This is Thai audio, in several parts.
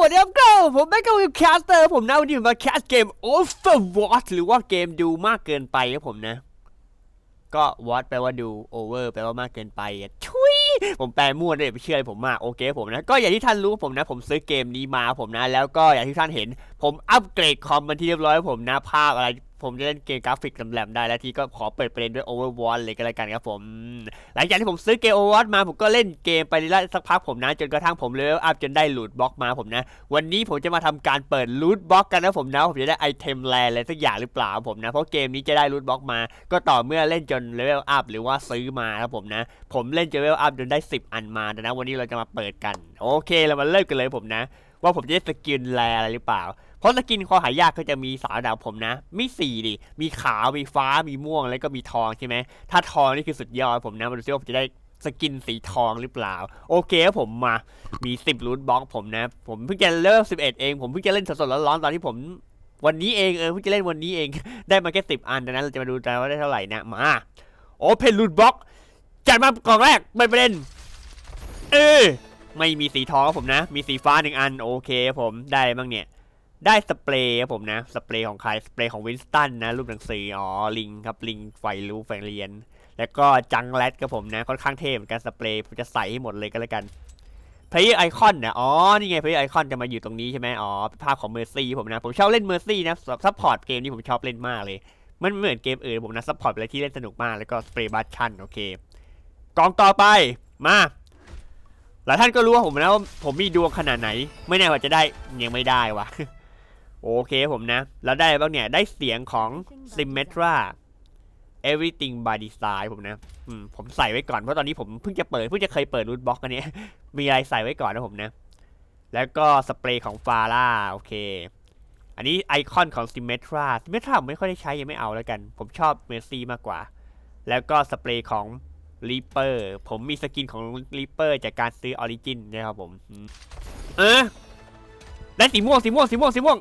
วัสดีครับก็ผมแม็กกับวิวแคสเตอร์ผมนะวันนี้ผมมาแคสเกม Overwatch หรือว่าเกมดูมากเกินไปครับผมนะ ก็วอตแปลว่าดู over แปลว่ามากเกินไปชุยผมแปลมั่วเลยไปเชื่อผมมากโอเคผมนะ ก็อย่างที่ท่านรู้ผมนะ ผมซื้อเกมนี้มาผมนะ แล้วก็อย่างที่ท่านเห็น ผมอัปเกรดคอมมันที่เรียบร้อยผมนะภาพอะไร ผมจะเล่นเกมกราฟิกแหลมๆได้ แล้วทีก็ขอเปิดประเด็นด้วย Overwatch เลยก็แล้วกันครับผม หลังจากที่ผมซื้อเกม Overwatch มาผมก็เล่นเกมไปเรื่อยๆสักพักผมนะจนกระทั่งผมเลเวลอัพจนได้ลูดบล็อกมาผมนะ วันนี้ผมจะมาทำการเปิดลูดบล็อกกันนะผมนะผมจะได้ไอเทมแรอะไรสักอย่างหรือเปล่าผมนะเพราะเกมนี้จะได้ลูดบล็อกมา ก็ต่อเมื่อเล่นจนเลเวลอัพหรือว่าซื้อมาครับผมนะ ผมเล่นจนเลเวลอัพจนได้ 10 อันมาแต่นะวันนี้เราจะมาเปิดกัน โอเคเรามาเริ่มกันเลยผมนะ ว่าผมจะได้สกินแรอะไรหรือเปล่า เพราะสกินความหายากก็จะมีสามระดับผมนะ มีสี่ดิ มีขาว มีฟ้า มีม่วง แล้วก็มีทองใช่ไหม ถ้าทองนี่คือสุดยอดผมนะมาดูซิว่าผมจะได้สกินสีทองหรือเปล่า โอเคครับผมมา มีสิบรูทบล็อกผมนะ ผมเพิ่งจะเริ่มสิบเอ็ดเอง ผมเพิ่งจะเล่นสดๆร้อนๆตอนที่ผมวันนี้เองเออเพิ่งจะเล่นวันนี้เอง ได้มาแค่สิบอันดังนั้นเราจะมาดูกันว่าได้เท่าไหร่นะมาโอเพนรูทบล็อกจัดมากล่องแรกไม่ประเด็นเออไม่มีสีทองครับผมนะ มีสีฟ้าหนึ่งอันโอเคครับผมได้บ้างเนี่ย ได้สเปรย์ครับผมนะ สเปรย์ของใครสเปรย์ของวินสตันนะ รูปหนังสืออ๋อลิงครับลิงไฟรู้ไฟเรียน แล้วก็จังแรดครับผมนะ ค่อนข้างเท่เหมือนกันสเปรย์ผมจะใส่ให้หมดเลยก็แล้วกันเพลย์ไอคอนนะอ๋อ นี่ไงเพลย์ไอคอนจะมาอยู่ตรงนี้ใช่ไหมอ๋อ ภาพของเมอร์ซี่ผมนะ ผมชอบเล่นเมอร์ซี่นะซัพพอร์ตเกมนี้ผมชอบเล่นมากเลย มันเหมือนเกมอื่นผมนะซัพพอร์ตอะไรที่เล่นสนุกมากแล้วก็สเปรย์บัตชันโอเคกองต่อไปมาหลายท่านก็รู้ว่าผมนะว่าผมมีดวงขนาดไหน ไม่แน่ว่าจะได้ยังไม่ได้วะ โอเคผมนะ แล้วได้บ้างเนี่ย ได้เสียงของ Symmetra Everything by Design ผมนะอืมผมใส่ไว้ก่อน เพราะตอนนี้ผมเพิ่งจะเปิด เพิ่งจะเคยเปิดรูทบ็อกอันเนี้ยมีอะไรใส่ไว้ก่อนนะผมนะ แล้วก็สเปรย์ของฟาร่าโอเค อันนี้ไอคอนของ Symmetra Symmetra ผมไม่ค่อยได้ใช้ยังไม่เอาแล้วกัน ผมชอบเมอร์ซี่มากกว่า แล้วก็สเปรย์ของ Reaper ผมมีสกินของ Reaper จากการซื้อ Origin นะครับผมอืมเออได้สีม่วงสีม่วงสีม่วงสีม่วง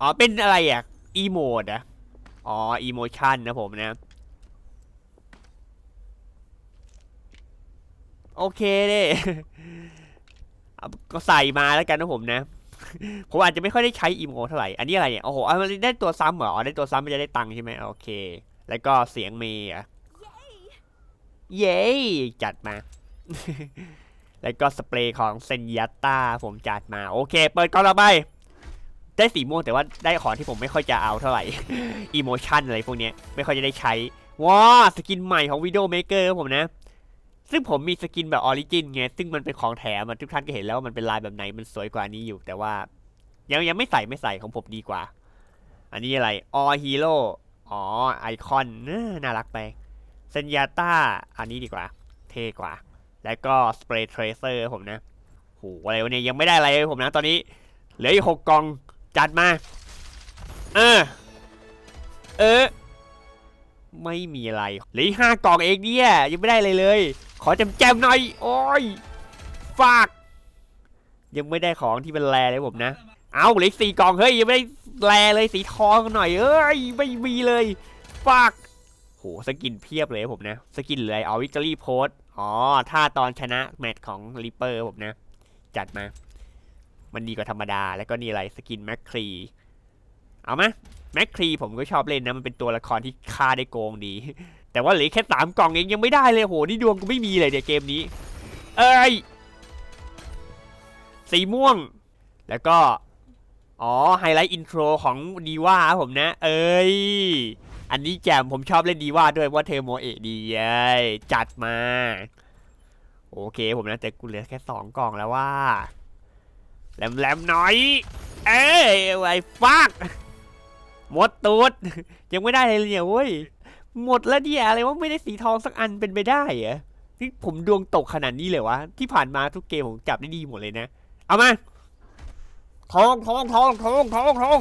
อ๋อ เป็นอะไรอะอีโมดอะอ๋ออีโมชันนะผมนะ โอเคเด้ก็ใส่มาแล้วกันนะผมนะ ผมอาจจะไม่ค่อยได้ใช้อีโมเท่าไหร่ อันนี้อะไรเนี่ย โอ้โหมันได้ตัวซ้ำเหรออ๋อได้ตัวซ้ำมันจะได้ตังค์ใช่ไหมโอเค แล้วก็เสียงเมย์อะเย้จัดมา แล้วก็สเปรย์ของเซนยัตตาผมจัดมา โอเค เปิดกล่องเราไป ได้สีม่วงแต่ว่าได้ของที่ผมไม่ค่อยจะเอาเท่าไหร่อีโมชันอะไรพวกนี้ไม่ค่อยจะได้ใช้ว้าสกินใหม่ของวิดีโอเมเกอร์ผมนะ ซึ่งผมมีสกินแบบออริจินไงซึ่งมันเป็นของแถมทุกท่านก็เห็นแล้วว่ามันเป็นลายแบบไหนมันสวยกว่านี้อยู่ แต่ว่า ยังยังไม่ใส่ไม่ใส่ของผมดีกว่า อันนี้อะไรออฮีโร่อ๋อไอคอนน่ารักไปเซนยาต้าอันนี้ดีกว่า เท่กว่า แล้วก็สเปรย์เทรเซอร์ผมนะโหอะไรวะเนี่ยยังไม่ได้อะไรเลยผมนะตอนนี้เหลืออีกหกกอง จัดมาเออเออ ไม่มีอะไรหลือห้ากล่องเองเนี่ยยังไม่ได้เลยเลย ขอจำแจมหน่อย โอ้ยฝาก ยังไม่ได้ของที่เป็นแรเลยผมนะ เอาเหลือสี่กล่องเฮ้ยยังไม่ได้แรเลยสีทองหน่อย เอ้ยไม่มีเลยฝากโหสกินเพียบเลยผมนะ สกินเลยเอาวิกตอรี่โพสอ๋อถ้าตอนชนะแมตช์ของริปเปอร์ผมนะ จัดมา มันดีกว่าธรรมดา แล้วก็นี่อะไรสกินแมคครีเอาไหมแมคครีผมก็ชอบเล่นนะ มันเป็นตัวละครที่ฆ่าได้โกงดี แต่ว่าเหลือแค่สามกล่องเองยังไม่ได้เลยโหนี่ดวงกูไม่มีเลยเดี๋ยวเกมนี้ เอ้ยสีม่วง แล้วก็ อ๋อ ไฮไลท์อินโทรของดีว่าผมนะ เอ้ย อันนี้แจมผมชอบเล่นดีว่าด้วยว่าเทโมเอะดีเอ้ยจัดมา โอเคผมนะแต่กูเหลือแค่สองกล่องแล้วว่า แหลมแหลมหน่อย เอ้ยไอ้ฟักหมดตูด ยังไม่ได้เลยเนี่ยเว้ย หมดแล้วเนี่ยอะไรว่าไม่ได้สีทองสักอันเป็นไปได้เหรอนี่ผมดวงตกขนาดนี้เลยวะ ที่ผ่านมาทุกเกมผมจับได้ดีหมดเลยนะ เอามาทองทองทองทองทองทอง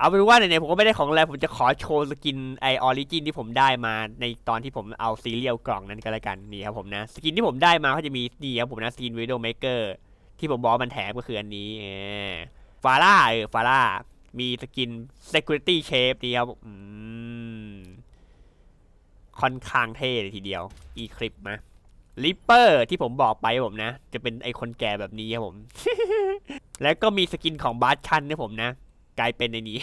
เอาเป็นว่าไหนๆผมก็ไม่ได้ของแรงผมจะขอโชว์สกินไอออริจินที่ผมได้มาในตอนที่ผมเอาซีเรียลกล่องนั้นก็แล้วกันนี่ครับผมนะสกินที่ผมได้มาเขาจะมีนี่ครับผมนะสกินวิดโอเมเกอร์ที่ผมบอกมันแถมก็คืออันนี้ฟาร่าเออฟาร่ามีสกิน Security Shape นี่ครับอืมค่อนข้างเท่เลยทีเดียว อีคลิปมาลิปเปอร์ที่ผมบอกไปผมนะ จะเป็นไอคนแก่แบบนี้ครับผม แล้วก็มีสกินของบาร์ชันนะผมนะ กลายเป็นในนี้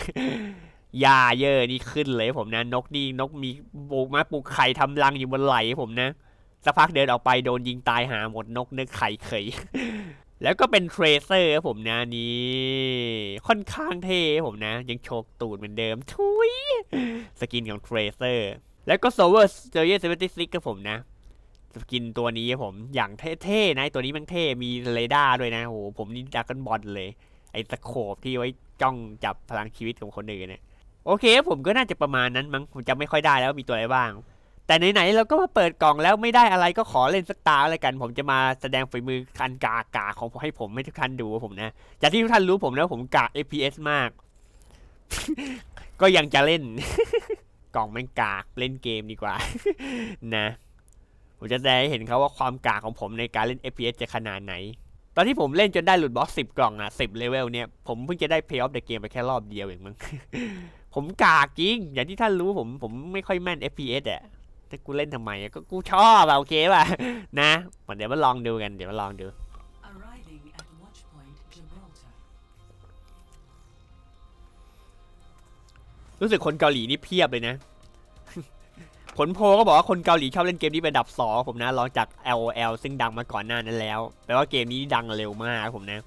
ยาเยอะนี่ขึ้นเลยผมนะ นกนี่นกมีปูกมาปลูกไข่ทำรังอยู่บนไหลผมนะสักพักเดินออกไปโดนยิงตายหาหมดนกนึกไข่เขยแล้วก็เป็นเทรเซอร์ครับผมนะนี่ค่อนข้างเท่ผมนะ ยังโชกตูดเหมือนเดิมทุยสกินของเทรเซอร์แล้วก็โซเวอร์เจอเยสเซเวนตี้ซิกครับผมนะสกินตัวนี้ผมอย่างเท่ๆนะตัวนี้มันเท่ มีเรดาร์ด้วยนะโอ้โหผมนี่ดักกันบอลเลย สโคปที่ไว้จ้องจับพลังชีวิตของคนอื่นเนี่ยโอเค ผมก็น่าจะประมาณนั้นมั้งผมจำไม่ค่อยได้แล้วมีตัวอะไรบ้าง แต่ไหนๆเราก็มาเปิดกล่องแล้วไม่ได้อะไรก็ขอเล่นสักตาอะไรกัน ผมจะมาแสดงฝีมือคันกากาของผมให้ผมให้ทุกท่านดูผมนะจากที่ทุกท่านรู้ผมแล้วผมกาก FPS มาก ก็ยังจะเล่น กล่องแม่งกากเล่นเกมดีกว่า นะผมจะแสดงให้เห็นเขาว่าความกากของผมในการเล่น FPS จะขนาดไหน ตอนที่ผมเล่นจนได้หลุดบล็อกสิบกล่องอะสิบเลเวลเนี่ย ผมเพิ่งจะได้ Pay off the game ไปแค่รอบเดียวเองมั้งผมกากจริง อย่างที่ท่านรู้ผมผมไม่ค่อยแม่น FPS อะแต่กูเล่นทำไมอะก็กูชอบอะโอเคป่ะ นะเดี๋ยวมาลองดูกัน เดี๋ยวมาลองดู Arriving at Watchpoint Gibraltar. รู้สึกคนเกาหลีนี่เพียบเลยนะ ผลโพลก็บอกว่าคนเกาหลีชอบเล่นเกมนี้เป็นดับสองผมนะรองจาก LOL ซึ่งดังมาก่อนหน้านั้นแล้วแปลว่าเกมนี้ดังเร็วมากผมนะ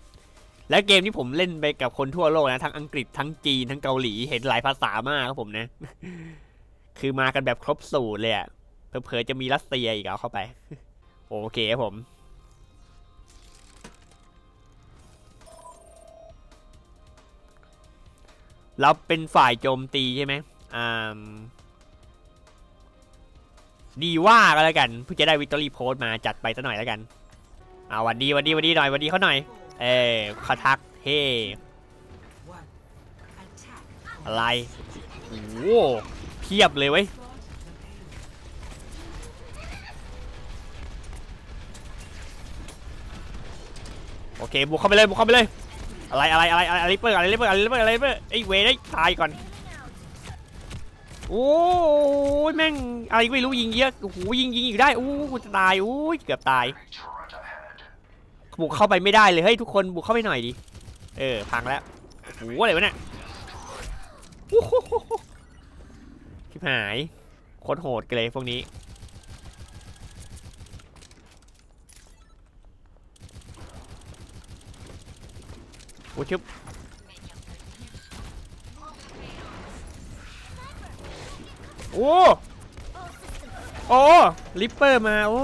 และเกมที่ผมเล่นไปกับคนทั่วโลกนะทั้งอังกฤษทั้งจีนทั้งเกาหลีเห็นหลายภาษามากครับผมนะ คือมากันแบบครบสูตรเลยอะเผลอจะมีรัสเซียอีกเอาเข้าไป โอเคครับผมเราเป็นฝ่ายโจมตีใช่ไหมอ่า ดีว่าก็แล้วกันเพื่อจะได้วิตอรี่โพสมาจัดไปซะหน่อยแล้วกันอ่าวันดีวันดีวันดีหน่อยวันดีเขาหน่อย เออเขาทักเฮ้อะไรโอ้โหเพียบเลยเว้ยโอเคบุกเข้าไปเลยบุกเข้าไปเลยอะไรอะไรอะไรอะไรอะไรเปิดอะไรเปิดอะไรเปิดอะไรเปิดไอ้เวได้ตายก่อนโอ้ยแม่ง อะไรก็ไม่รู้ยิงเยอะโอ้โหยิงยิงอีกได้โอ้กูจะตายโอ้ยเกือบตายบุกเข้าไปไม่ได้เลยเฮ้ยทุกคนบุกเข้าไปหน่อยดิเออพังแล้วโอ้โหอะไรวะเนี่ยโอ้โหชิบหายโคตรโหดกันเลยพวกนี้โอ้ชึบโอ้ โอ้ลิปเปอร์มาโอ้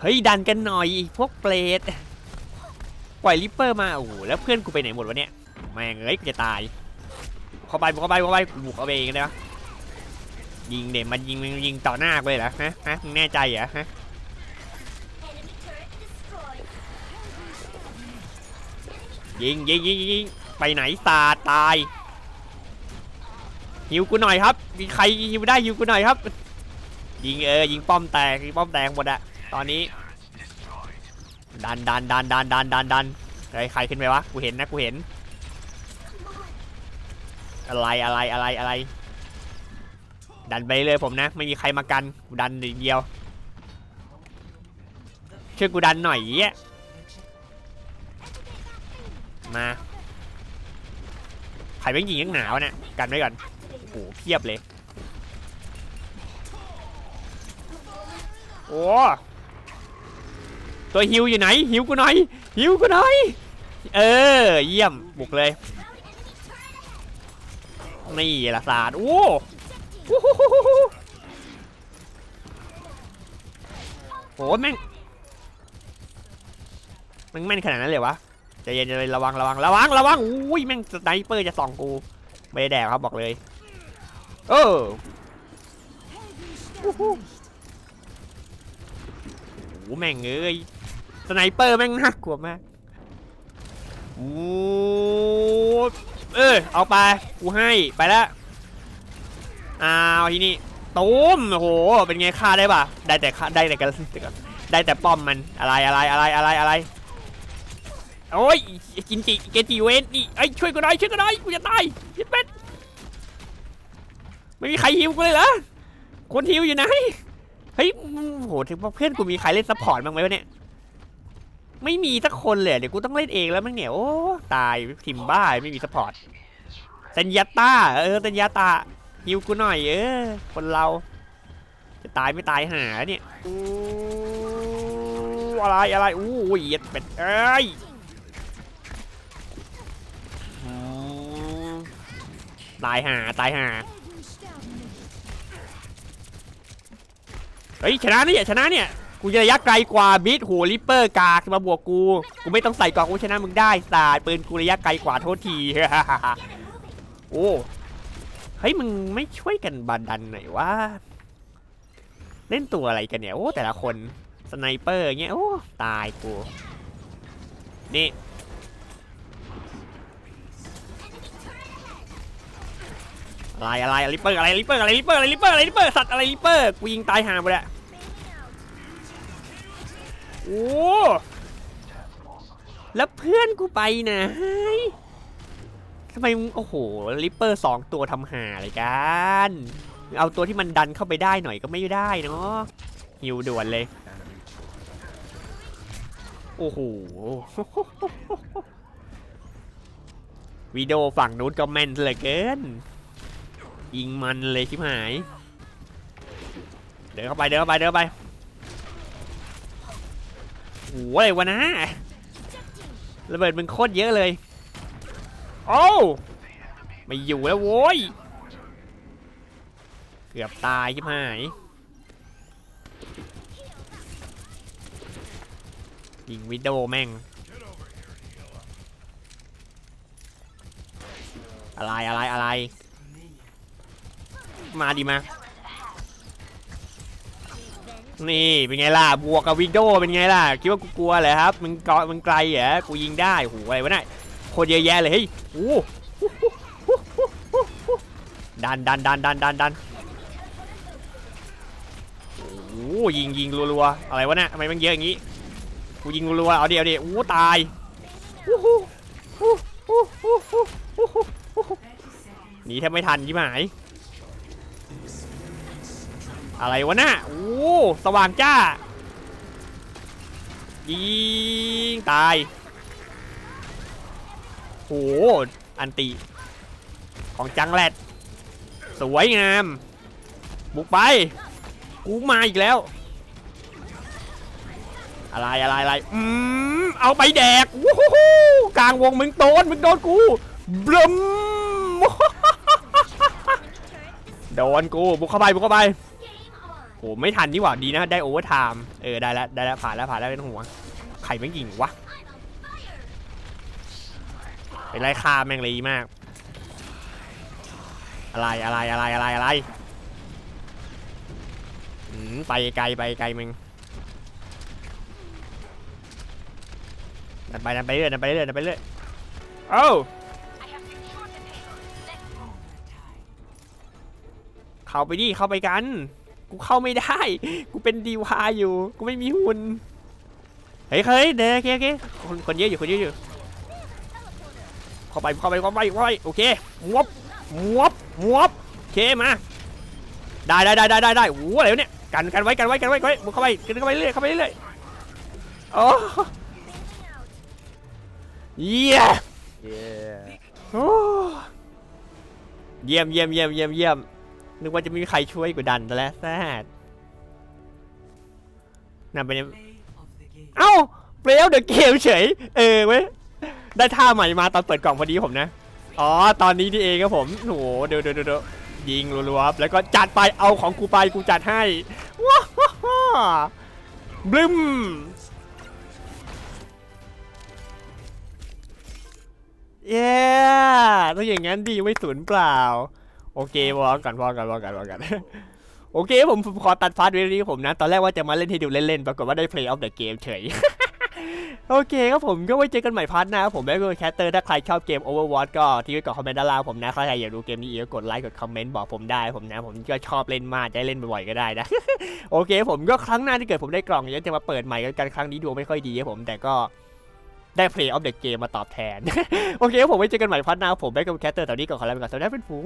เฮ้ยดันกันหน่อยพวกเปรตปล่อยลิปเปอร์มาโอ้แล้วเพื่อนกูไปไหนหมดวะเนี่ยแม่งเอ้ยกูจะตายเข้าไปบุกเข้าไปเข้าไปบุกเอาเองเลยวะยิงเด่นมันยิงยิงต่อหน้าเลยเหรอฮะฮะแน่ใจเหรอฮะยิงยิงยิงยิงไปไหนตาตาย หิวกูหน่อยครับ มีใครหิวได้หิวกูหน่อยครับ ยิงเออยิงป้อมแตกยิงป้อมแตกหมดอะตอนนี้ ดันดันดันดันดันดันดันใครใครขึ้นไปวะกูเห็นนะกูเห็น อะไรอะไรอะไรอะไร ดันไปเลยผมนะ ไม่มีใครมากันกูดันเดียวช่วยกูดันหน่อยเหี้มาใครเป็นหญิงยังหนาวเนี่ยกันไว้ก่อน หเพียบเลย โอ้ตัวฮิวอยู่ไหนฮิวกูหน่อยฮิวกูหน่อยเออ เยี่ยมบุกเลย นี่ละศาสตร์โอ้โหโอ้แม่งแม่งแม่นขนาดนั้นเลยวะใจเย็นใจเย็นระวังระวังระวังระวังอุ้ยแม่งสไนเปอร์จะส่องกูไม่ได้แดกครับบอกเลย โอ้โหโอ้โหแม่งเอ้ยสไนเปอร์แม่งน่ากลัวมากโอ้เออเอาไป กูให้ ไปแล้วอ้าวทีนี้ตูมโอ้โห เป็นไงฆ่าได้ป่ะ ได้แต่ฆ่าได้แต่กันได้แต่ป้อมมัน อะไรอะไรอะไรอะไรอะไรโอ้ยกินจิเกจิเวนนี่ไอ้ยช่วยกูหน่อยช่วยกูหน่อยกูจะตายยิดเป็ด ไม่มีใครหิวกูเลยเหรอคนฮิวอยู่ไหนเฮ้ยโหถึงว่าเพื่อนกูมีใครเล่นซัพพอร์ตบ้างไหมวะเนี่ยไม่มีสักคนเลยเดี๋ยวกูต้องเล่นเองแล้วมั้งเนี่ยโอ้ตายทิมบ้าไม่มีซัพพอร์ตเซนยาต้าเออเซนยาตาฮิวกูหน่อยเออคนเรา จะตายไม่ตายหาเนี่ยอู้อะไรอะไรอู้เหยียดเป็ดเอ้ยอืมตายหาตายหา เฮ้ยชนะเนี่ยชนะเนี่ยกูจะระยะไกลกว่าบิทโหลิปเปอร์กากมาบวกกูกูไม่ต้องใส่กอกกูชนะมึงได้สาดปืนกูระยะไกลกว่าโทษทีโอ้เฮ้ยมึงไม่ช่วยกันบันดันหน่อยวะเล่นตัวอะไรกันเนี่ยโอ้แต่ละคนสไนเปอร์เงี้ยโอ้ตายกูนี่อะไรอะไรลิปเปอร์อะไรลิปเปอร์อะไรลิปเปอร์อะไรลิปเปอร์สัตว์อะไรลิปเปอร์กูยิงตายหาไปแล้ว โอ้แล้วเพื่อนกูไปไหนทำไมมึงโอ้โหลิปเปอร์สองตัวทำหาอะไรกัน เอาตัวที่มันดันเข้าไปได้หน่อยก็ไม่ได้เนาะฮิวด่วนเลย โอ้โหวิดีโอฝั่งนู้นก็แม่นเหลือเกิน ยิงมันเลยชิบหาย เดินเข้าไปเดินเข้าไปเดินเข้าไป โอ้โหอะไรวะนะระเบิดมึงโคตรเยอะเลย โอ้ไม่อยู่แล้วโว้ย เกือบตายชิบหายยิงวิดโอแม่ง อะไรอะไรอะไร มาดิมา นี่เป็นไงล่ะบวกกับวิดโดเป็นไงล่ะคิดว่ากูกลัวเหรอครับมึงเกาะมึงไกลเหรอกูยิงได้โหอะไรวะเนี่ยโคตรเยอะแยะเลยเฮ้ยโอ้ดันดันดันดันดันดันโอ้ยิงยิงรัวๆอะไรวะเนี่ยทำไมมันเยอะอย่างงี้กูยิงรัวๆเอาดิเอาดิโอ้ตายอู้หูอู้หูอู้หูอู้หูอู้หูหนีแทบไม่ทันยิ่หาย อะไรวะน่ะโอ้สว่างจ้า ยิงตายโหอันติของจังแรดสวยงาม บุกไป กูมาอีกแล้ว อะไรอะไรอะไรอืมเอาไปแดกวู้ฮู้กลางวงมึงโดนมึงโดนกูบลัมโดนกูบุกเข้าไปบุกเข้าไป โหไม่ทันนี่หว่าดีนะได้โอเวอร์ไทม์เออได้แล้วได้แล้วผ่านแล้วผ่านแล้วเป็นหัวใครไม่งยิงวะไปไล่ฆ่าแม่งเลยมาก อะไรอะไรอะไรอะไรอะไรอืมไปไกลไปไกลมึงดันไปดันไปเรื่อยดันไปเรื่อยดันไปเรื่อยเอ้าเข้าไปดิเข้าไปกัน กูเข้าไม่ได้ กูเป็นดีวาอยู่ กูไม่มีหุ่น เฮ้ยเฮ้ยเด็กโอเคโอเคคนคนเยอะอยู่คนเยอะอยู่ เข้าไปเข้าไปเข้าไปเข้าไปโอเคมวบมวบมวบโอเคมา ได้ได้ได้ได้ได้ได้โอ้โหอะไรวะเนี่ย กันกันไว้กันไว้กันไว้กันไว้เข้าไปกันเข้าไปเรื่อยเข้าไปเรื่อยโอ้เยี่ยโอ้เยี่ยมเยี่ยมเยี่ยมเยี่ยมเยี่ยม นึกว่าจะไม่มีใครช่วยกูดันแต่แล้วแซดนั่นเป็น Play of the game. เอ้าเปลวเดอะเกมเฉย เออเว้ย ได้ท่าใหม่มาตอนเปิดกล่องพอดีผมนะ อ๋อ ตอนนี้นี่เองครับผมโหเดี๋ยวเดี๋ยวเดี๋ยวยิงรัวๆครับแล้วก็จัดไป เอาของกูไป กูจัดให้ ว้าวบลึมเย้ต้องอย่างนั้นดีไม่สูญเปล่า โอเคพอกันพอกันพอกันพอกันโอเคผมขอตัดพาร์ทไว้นี้ผมนะ ตอนแรกว่าจะมาเล่นให้ดูเล่นๆ ปรากฏว่าได้ play of the game เฉย โอเคครับผมก็ไว้เจอกันใหม่พาร์ทหน้าครับผมแบ็คเกอร์แคสเตอร์ถ้าใครชอบเกม Overwatch ก็ทิ้งไว้กับคอมเมนต์ด้านล่างผมนะ ใครอยากดูเกมนี้อีกก็กดไลค์กดคอมเมนต์บอกผมได้ผมนะ ผมก็ชอบเล่นมากจะเล่นบ่อยๆก็ได้นะ โอเค ผมก็ครั้งหน้าที่เกิดผมได้กล่องเดี๋ยวจะมาเปิดใหม่กันครั้งนี้ดวงไม่ค่อยดีครับผมแต่ก็ได้ play of the game มาตอบแทน โอเคครับผมไว้เจอกันใหม่พาร์ทหน้าครับผมแบ็คเกอร์แคสเตอร์ตอนนี้ก็ขอลาไปก่อนสวัสดีครับเพื่อนฝูง